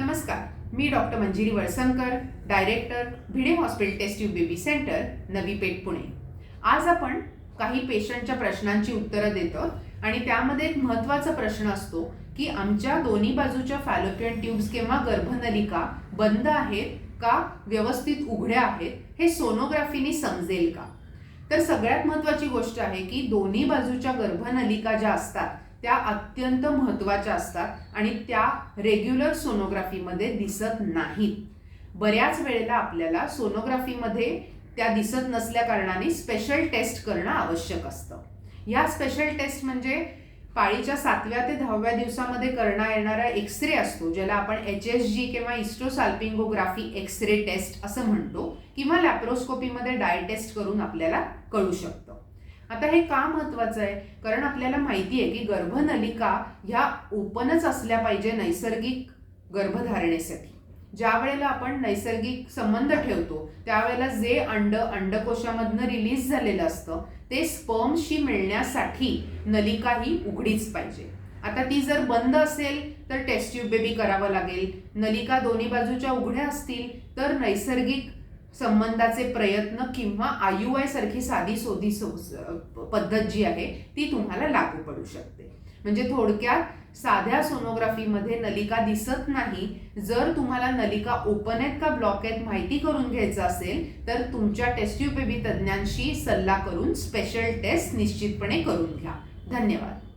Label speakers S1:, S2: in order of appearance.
S1: नमस्कार मी doctor Manjiri Valsankar director Bhide hospital test tube baby centre Navi Peth Pune. आज आपण काही पेशंटच्या प्रश्नांची उत्तरं देतो आणि त्यामध्ये एक महत्त्वाचा प्रश्न असतो की आमच्या दोन्ही बाजूच्या फॅलोपियन ट्यूब्स किंवा गर्भनलिका बंद आहेत का व्यवस्थित उघड्या आहेत हे सोनोग्राफीने समजेल का? तर सगळ्यात महत्त्वाची गोष्ट आहे की दोन्ही बाजूच्या गर्भनलिका ज्या असतात त्या अत्यंत महत्त्वाच्या असतात आणि त्या रेग्युलर सोनोग्राफीमध्ये दिसत नाहीत. बऱ्याच वेळेला आपल्याला सोनोग्राफीमध्ये त्या दिसत नसल्या कारणाने स्पेशल टेस्ट करणं आवश्यक असतं. या स्पेशल टेस्ट म्हणजे पाळीच्या सातव्या ते दहाव्या दिवसामध्ये करण्यात येणारा एक्सरे असतो ज्याला आपण एच एस जी किंवा इस्ट्रोसाल्पिंगोग्राफी एक्सरे टेस्ट असं म्हणतो किंवा लॅप्रोस्कोपीमध्ये डाय टेस्ट करून आपल्याला कळू शकतं. आता हे का महत्वाचं आहे? कारण आपल्याला माहिती आहे की गर्भनलिका ह्या ओपनच असल्या पाहिजे नैसर्गिक गर्भधारणेसाठी. ज्या वेळेला आपण नैसर्गिक संबंध ठेवतो त्यावेळेला जे अंड अंडकोशामधनं रिलीज झालेलं असतं ते स्पर्मशी मिळण्यासाठी नलिका ही उघडीच पाहिजे. आता ती जर बंद असेल तर टेस्ट ट्यूब बेबी करावं लागेल. नलिका दोन्ही बाजूच्या उघड्या असतील तर नैसर्गिक संबंधाचे प्रयत्न किंवा आय आय सारखी साधी सोधी सो पद्धत जी आहे ती तुम्हाला लागू पडू शकते. म्हणजे थोडक्यात साध्या सोनोग्राफीमध्ये नलिका दिसत नाही. जर तुम्हाला नलिका ओपन आहेत का ब्लॉक आहेत माहिती करून घ्यायचं असेल तर तुमच्या टेस्ट्यू बेबी तज्ज्ञांशी सल्ला करून स्पेशल टेस्ट निश्चितपणे करून घ्या. धन्यवाद.